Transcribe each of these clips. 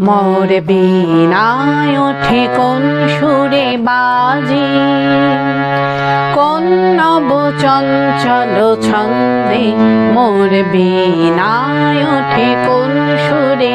মোর বিনায় ওঠে কোন সুরে বাজি? কোন নব চঞ্চল ছন্দে মোর বিনায় ওঠে কোন সুরে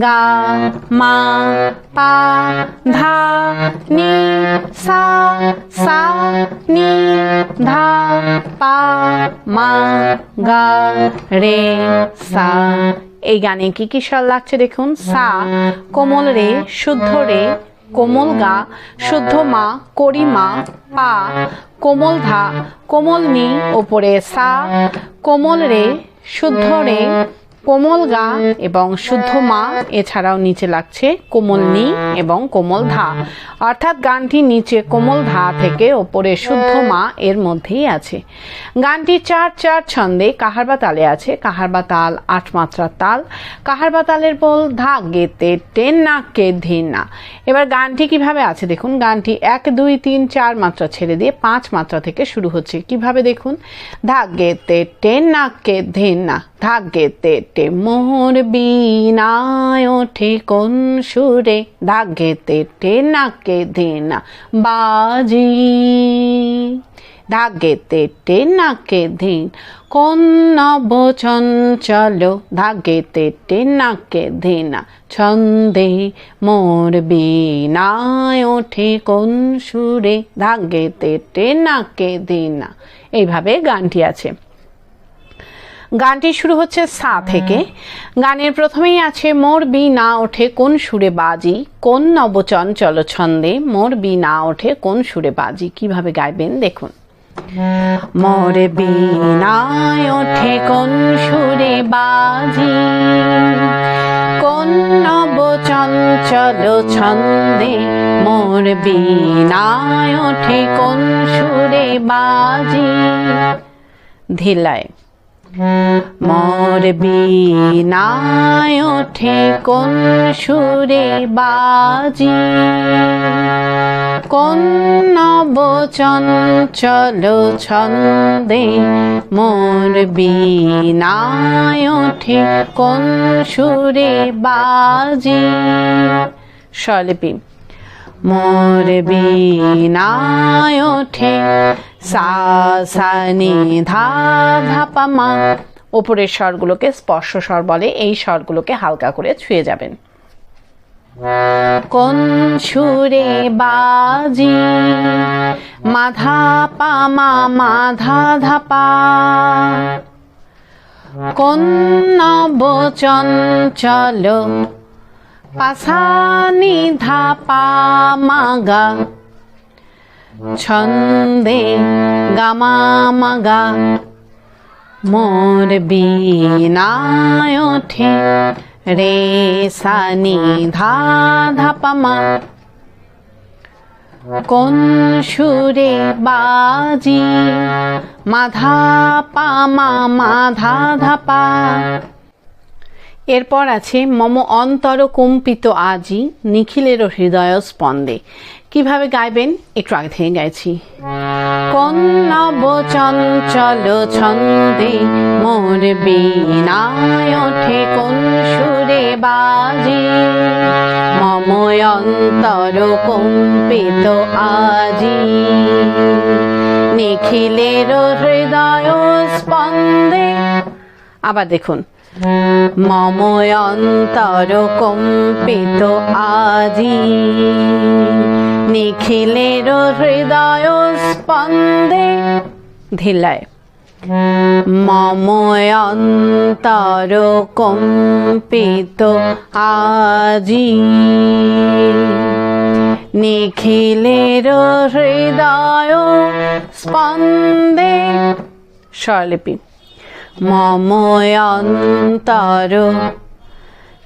গা, মা, পা, ধা, নি, সা সা, নি, ধা, পা, মা, গা, রে, সা। এই গানে কি কি স্বর লাগছে দেখুন? সা, কোমল রে, শুদ্ধ রে, কোমল গা, শুদ্ধ মা, করি মা, পা। কোমল ধা, কোমল নি, ওপরে সা। কোমল রে, শুদ্ধ রে কোমল গা এবং শুদ্ধ মা, এছাড়াও নিচে লাগছে কোমল নি এবং কোমল ধা। অর্থাৎ গানটি নিচে কোমল ধা থেকে ওপরে শুদ্ধ মা এর মধ্যেই আছে। গানটি চার চার ছন্দে কাহারবা তালে আছে। কাহারবা তাল আট মাত্রার তাল কাহারবা তালের বল ধা গেতে টেন না কে ধীর না। এবার গানটি কীভাবে আছে দেখুন, গানটি এক, দুই, তিন, চার মাত্রা ছেড়ে দিয়ে পাঁচ মাত্রা থেকে শুরু হচ্ছে। কীভাবে দেখুন? ধা গেতে টেন না কে ধীর না ধাগেতে টে মোর বিনায় ওঠে কোন সুরে ধাগেতে তেটে নাকে ধেনা বাজি। ধাগে তেটে নাকে ধেন, কোন নব চঞ্চল ধাগেতে টে নাকে ধেনা ছন্দে। মোর বিনায় ওঠে কোন সুরে ধাগে তেটে নাকে ধেনা। এইভাবে গানটি আছে। গানটি শুরু হচ্ছে সা থেকে। গানের প্রথমেই আছে, মোর বি না ওঠে কোন সুরে বাজি, কোন নবচঞ্চল ছন্দে মোর বি না ওঠে কোন সুরে বাজি। কীভাবে গাইবেন? দেখুন। মোর বিনায় ওঠে কোন সুরে বাজি, কোন নবচঞ্চল ছন্দে মোর বিনায় ওঠে কোন সুরে বাজি। ধিলায় মোর বিনায় ওঠে কোন সুরে বাজি। কোন নব চঞ্চল ছন্দে মোর বিনায় ওঠে কোন সুরে বাজি। স্বলিপি মোর বিনায় ওঠে সা সা নি ধা ধা পা মা ওপরের স্বরগুলোকে স্পর্শ স্বর বলে, এই স্বরগুলোকে হালকা করে ছুঁয়ে যাবেন। কোন সুরে বাজি? মাধা পা মা মাধা ধাপা কোন নব চঞ্চল পাশানি ধাপা মাগা ছন্দে গামা মাগা মোর বিনায় ওঠে রে সানি ধা ধাপামা কোন সুরে বাজি? মাধা পামা মাধা ধাপা এরপর আছে মম অন্তর কম্পিত আজি, নিখিলের হৃদয় স্পন্দে কীভাবে গাইবেন? একটু আগে থেকে গাইছি। কোন নব চঞ্চল ছন্দে, মোর বিনায় ওঠে কোন সুরে বাজি। মম অন্তর কম্পিত আজি। নিখিলের হৃদয় স্পন্দে। আবার দেখুন। মম অন্তর কম্পিত আজি। নিখিলের হৃদয় স্পন্দে ধিলায়। মম অন্তর কম্পিত আজি। নিখিলের হৃদয় স্পন্দে। স্বরলিপি। মম অন্তর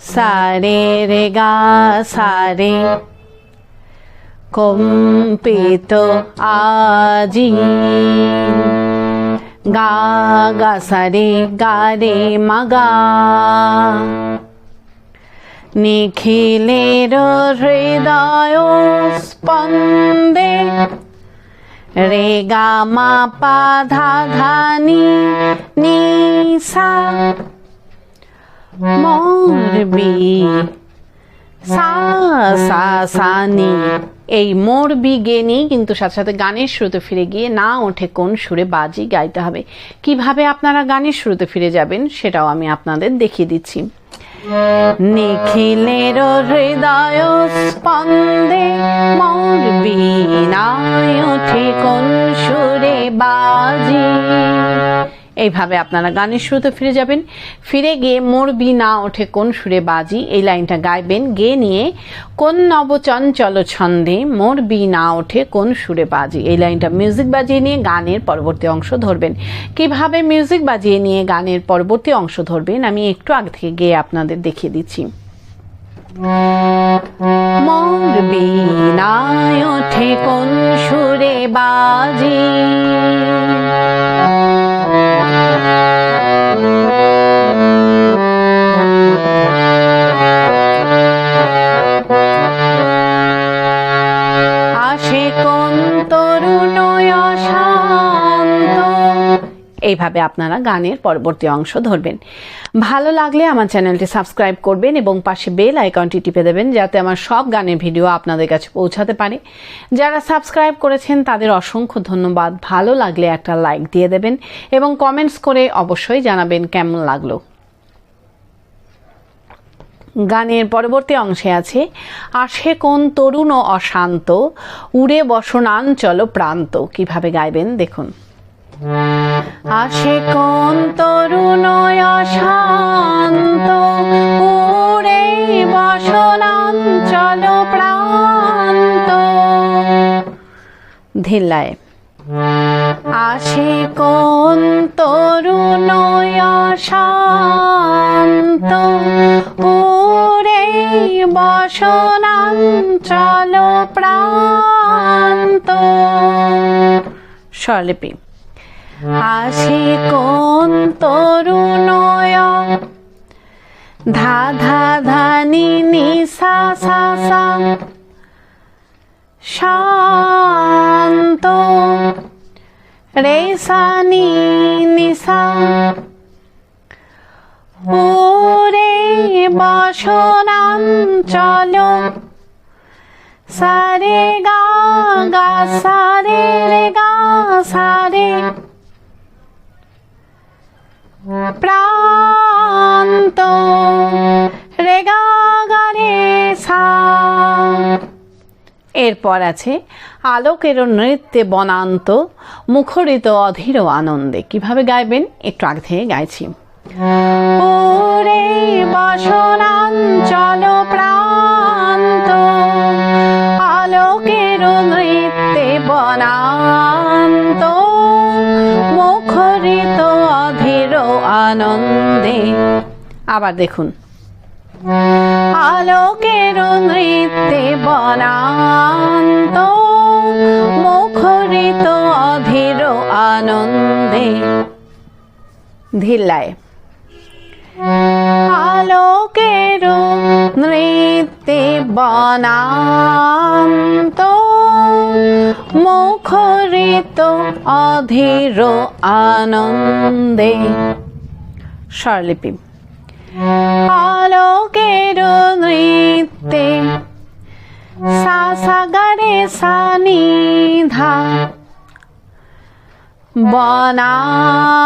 সারে রে গা, সারে। কম্পিত আজি। গা গা, সারে, গা রে মাগা নিখিলের হৃদয় স্পন্দে। রে গা, মা, পা, ধা ধা নি নি সা মরবি সা সা সা নি এই মরবি গে নিয়ে কিন্তু সাথে সাথে গানের শুরুতে ফিরে গিয়ে না ওঠে কোন সুরে বাজি গাইতে হবে। কীভাবে আপনারা গানের শুরুতে ফিরে যাবেন সেটাও আমি আপনাদের দেখিয়ে দিচ্ছি। নিখিলের হৃদয় স্পন্দে মোর বিনায় ওঠে কোন সুরে বাজি। এইভাবে আপনারা গানের শুরুতে ফিরে যাবেন। ফিরে গিয়ে মোর বি না ওঠে কোন সুরে বাজি, এই লাইনটা গাইবেন। গেয়ে নিয়ে, কোন নবচঞ্চল ছন্দে মোর বি না ওঠে কোন সুরে বাজি, এই লাইনটা মিউজিক বাজিয়ে নিয়ে গানের পরবর্তী অংশ ধরবেন। কীভাবে মিউজিক বাজিয়ে নিয়ে গানের পরবর্তী অংশ ধরবেন, আমি একটু আগে থেকে গিয়ে আপনাদের দেখিয়ে দিচ্ছি। মোর না ওঠে কোন সুরে বাজি। আসে এইভাবে আপনারা গানের পরবর্তী অংশ ধরবেন। ভালো লাগলে আমার চ্যানেলটি সাবস্ক্রাইব করবেন এবং পাশে বেল আইকনটি টিপে দেবেন যাতে আমার সব গানের ভিডিও আপনাদের কাছে পৌঁছাতে পারে। যারা সাবস্ক্রাইব করেছেন, তাদের অসংখ্য ধন্যবাদ। ভালো লাগলে একটা লাইক দিয়ে দেবেন এবং কমেন্টস করে অবশ্যই জানাবেন কেমন লাগল। গানের পরবর্তী অংশে আছে, আসে কোন তরুণ ও অশান্ত, উড়ে বসনাঞ্চল প্রান্ত। কীভাবে গাইবেন, দেখুন। আসে কোন তরুণ অশান্ত উড়ে বসনাঞ্চল প্রান্ত। ধিল্লায়, আসে কোন তরুণ শান্ত উড়ে বসনাঞ্চল প্রান্ত। স্বরলিপি। আসে কোন তরুণ ধা ধা ধা নি নি সা সা সা। শান্ত। রে সা নি নি সা। ওরে সারে গা গা সারে রে গা সারে প্রান্ত রে গা গা রে সা। এরপর আছে আলোকের নৃত্যে বনান্ত, মুখরিত অধীর আনন্দে। কীভাবে গাইবেন? একটু আগে থেকে গাইছি। ওরে বসনাঞ্চল প্রান্ত, আলোকের নৃত্যে বনান্ত, মুখরিত আনন্দে। আবার দেখুন। আলোকের নৃত্যে বনান্ত, মুখরিত অধীর আনন্দে। ধিল্লায়। আলোকের নৃত্যে বনান্ত, মুখরিত অধীর আনন্দে। স্বরলিপি। আলোকের নৃত্যে সা সা গা রে সা নি বনান্ত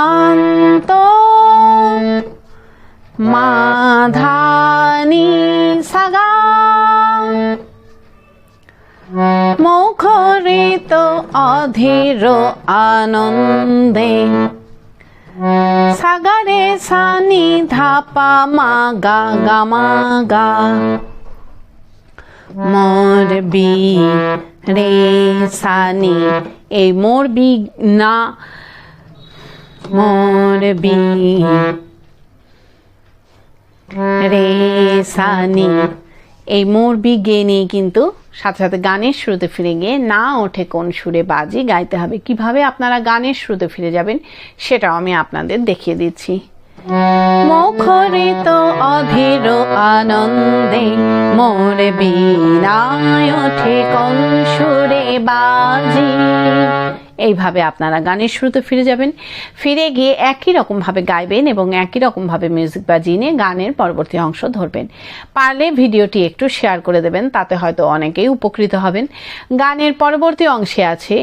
মাধানি সাগা মুখরিত অধীর আনন্দে সাগারে সানি ধাপা মা গা গা মা গা মোর বি রে সানি এই মোর বি না। মোর বি রে সানি এই মোর বি গে নিয়ে কিন্তু। সাথে সাথে গানের শুরুতে ফিরে গিয়ে না ওঠে কোন সুরে বাজি গাইতে হবে। কীভাবে আপনারা গানের শুরুতে ফিরে যাবেন সেটাও আমি আপনাদের দেখিয়ে দিচ্ছি। মুখরিত অধীর আনন্দে মোর বিনায় ওঠে কোন সুরে বাজি। এইভাবে আপনারা গানের শুরুতে ফিরে যাবেন। ফিরে গিয়ে একই রকমভাবে গাইবেন এবং একই রকমভাবে মিউজিক বাজিয়ে নিয়ে গানের পরবর্তী অংশ ধরবেন। পারলে ভিডিওটি একটু শেয়ার করে দেবেন, তাতে হয়তো অনেকেই উপকৃত হবেন। গানের পরবর্তী অংশে আছে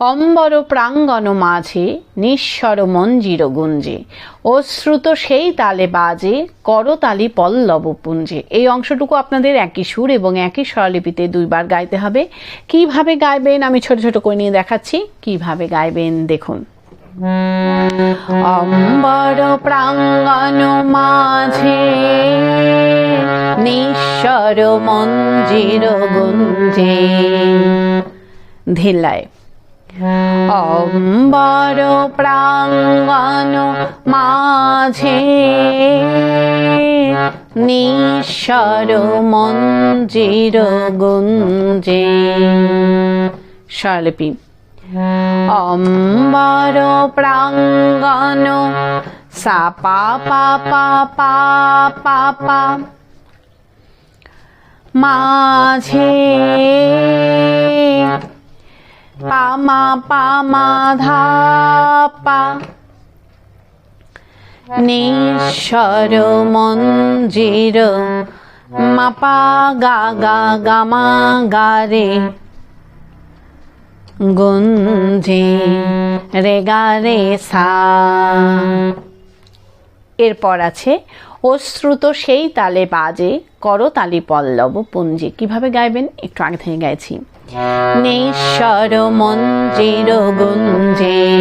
অম্বর প্রাঙ্গণ মাঝে নিঃস্বর মঞ্জির গুঞ্জে অশ্রুত সেই তালে বাজে করতালি পল্লব পুঞ্জে এই অংশটুকু আপনাদের একই সুর এবং একই স্বরলিপিতে দুইবার গাইতে হবে। কীভাবে গাইবেন? আমি ছোট ছোট করে নিয়ে দেখাচ্ছি। কীভাবে গাইবেন? দেখুন। অম্বর প্রাঙ্গণ মাঝে নিঃস্বর মঞ্জির গুঞ্জে। ধিল্লায়। অম্বর প্রাঙ্গণ মাঝে নিঃস্বর মঞ্জির গুঞ্জে। স্বরলিপি। অম্বর প্রাঙ্গণ সা পা পা পা পা পা পা মাঝে পামা পামা ধা পা নিঃস্বর মঞ্জির মাপা গা গা গামা গারে গুঞ্জে, রে, গা, রে, সা। এরপর আছে, অশ্রুত সেই তালে বাজে, করতালি পল্লব পুঞ্জে। কীভাবে গাইবেন? একটু আগে থেকে গাইছি। নিঃস্বর মঞ্জির গুঞ্জে।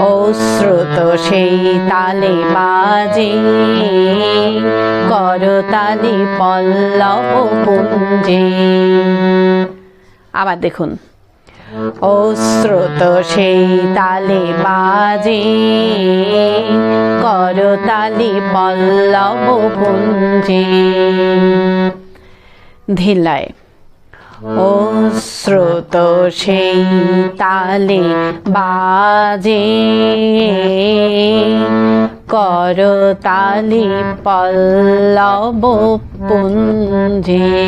অশ্রুত সেই তালে বাজে। করতালি পল্লব পুঞ্জে। আবার দেখুন। অশ্রুত সেই তালে বাজে। করতালি পল্লব পুঞ্জে। ধিলায় অশ্রুত সেই তালে বাজে করতালি পল্লব পুঞ্জে।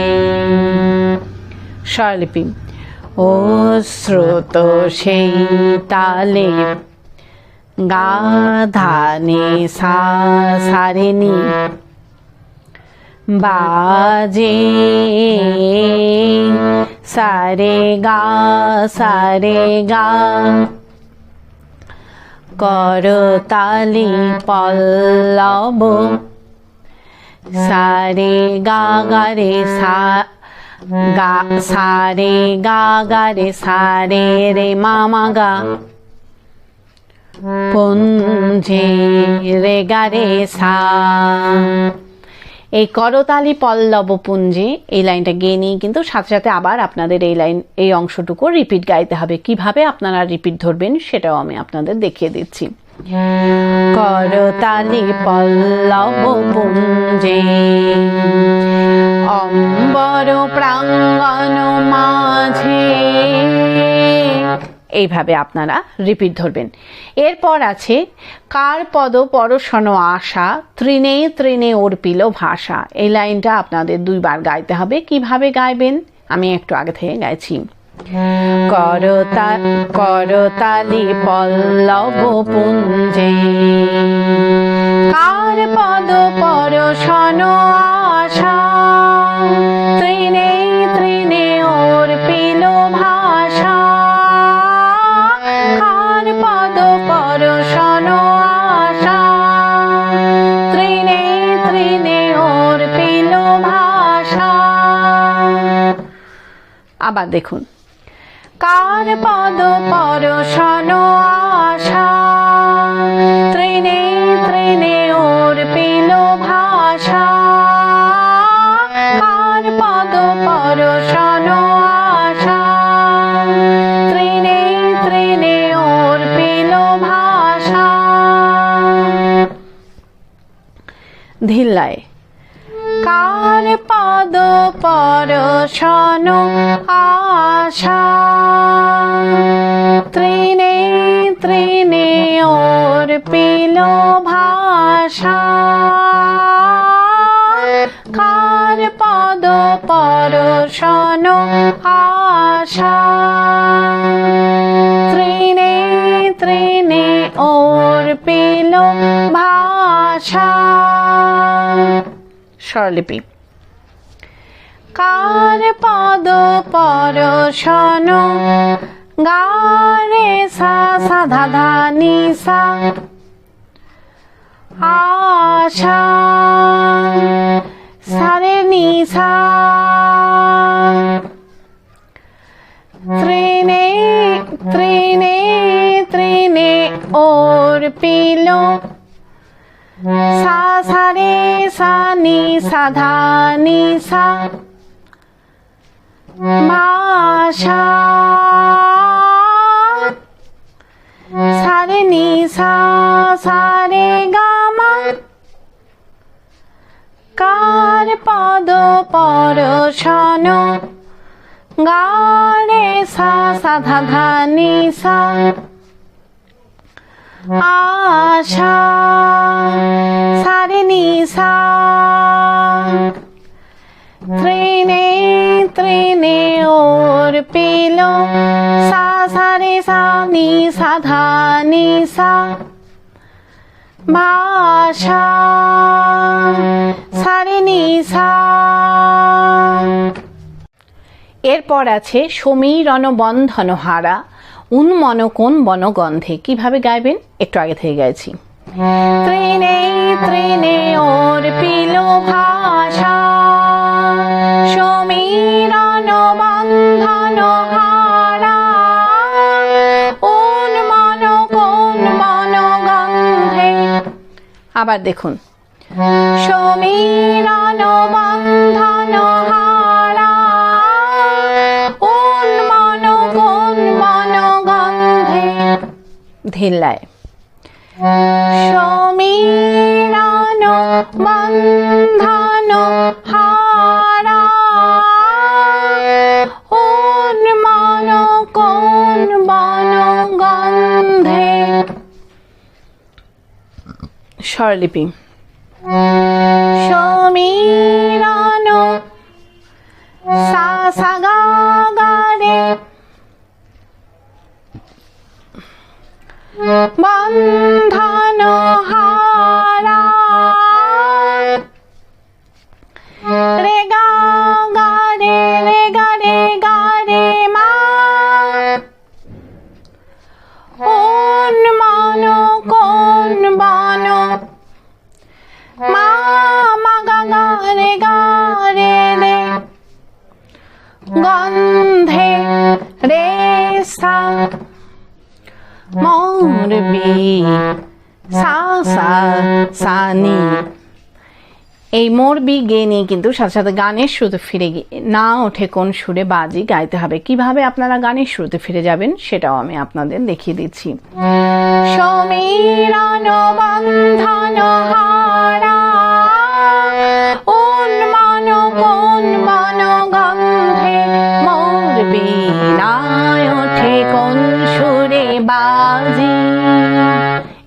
স্বরলিপি। ও শ্রোত সেই তালে গাধানে সা সারেনি বাজে সারে গা সারে গা করতালি পল্লব সারে গা গারে সা গা সারে গা গারে সারে রে মামা গা পুঞ্জে রে গা রে সা এই করতালি পল্লব পুঞ্জে এই লাইনটা গিয়ে নিয়ে কিন্তু সাথে সাথে আবার আপনাদের এই লাইন, এই অংশটুকু রিপিট গাইতে হবে। কীভাবে আপনারা রিপিট ধরবেন সেটাও আমি আপনাদের দেখিয়ে দিচ্ছি। করতালি পল্লব এইভাবে আপনারা রিপিট ধরবেন। এরপর আছে, কার পদ পরশন আশা তৃণে তৃণে অর্পিল ভাষা। এই লাইনটা আপনাদের দুইবার গাইতে হবে। কীভাবে গাইবেন? আমি একটু আগে থেকে গাইছি। করতা, করতালি পল্লব পুঞ্জে। কার পদ পরশন আশা আবার দেখুন। কার পদ পরশন আশা? তৃণে তৃণে অর্পিল ভাষা। কার পদ পরশন আশা? তৃণে তৃণে অর্পিল ভাষা। ধিল ধিল্লায়। কার পদ পরশন আশা? ত্রিনে ত্রিনে ওর পিল ভাষা। কার পদ পরশন আশা? ত্রিনে ত্রিনে ওর পিল ভাষা। স্বরলিপি। কার পদ পরশন গারে সা সা, ধা সা। আশা সারে নি, সা। ত্রিনে ত্রিনে ত্রিনে ওর পিলো। সা সা রে সা নি সা ধা নি সা ভাষা সা রে নি সা সা রে গা মা কার পদ পরশন গা রে সা সা ধা ধা নি সা আশা, সারে নিশা। ত্রিনে ত্রিনে ওর পিলো। সা, সারে সা নি সা ধা নি সা সারে নিশা। এরপর আছে সমীরণ বন্ধন হারা উন্মন কোন বনগন্ধে। কীভাবে গাইবেন? একটু আগে থেকে গাইছি। ত্রিনে ত্রিনে ওর পিল ভাষা। সমীরণ বন্ধন হারা। উন্মন বনগন্ধে। আবার দেখুন। সমীরণ বন্ধন হারা। ধিল্লায় সমীরণ বন্ধন হারা উন্মন কোন বনগন্ধে। স্বরলিপি। সমীরণ সা সা গা গা রে বন্ধন হারা মরবি গে নিয়ে কিন্তু সাথে সাথে গানের শুরুতে ফিরে গিয়ে না ওঠে কোন সুরে বাজি গাইতে হবে। কীভাবে আপনারা গানের শুরুতে ফিরে যাবেন সেটাও আমি আপনাদের দেখিয়ে দিচ্ছি। সমীরণ বন্ধন হারা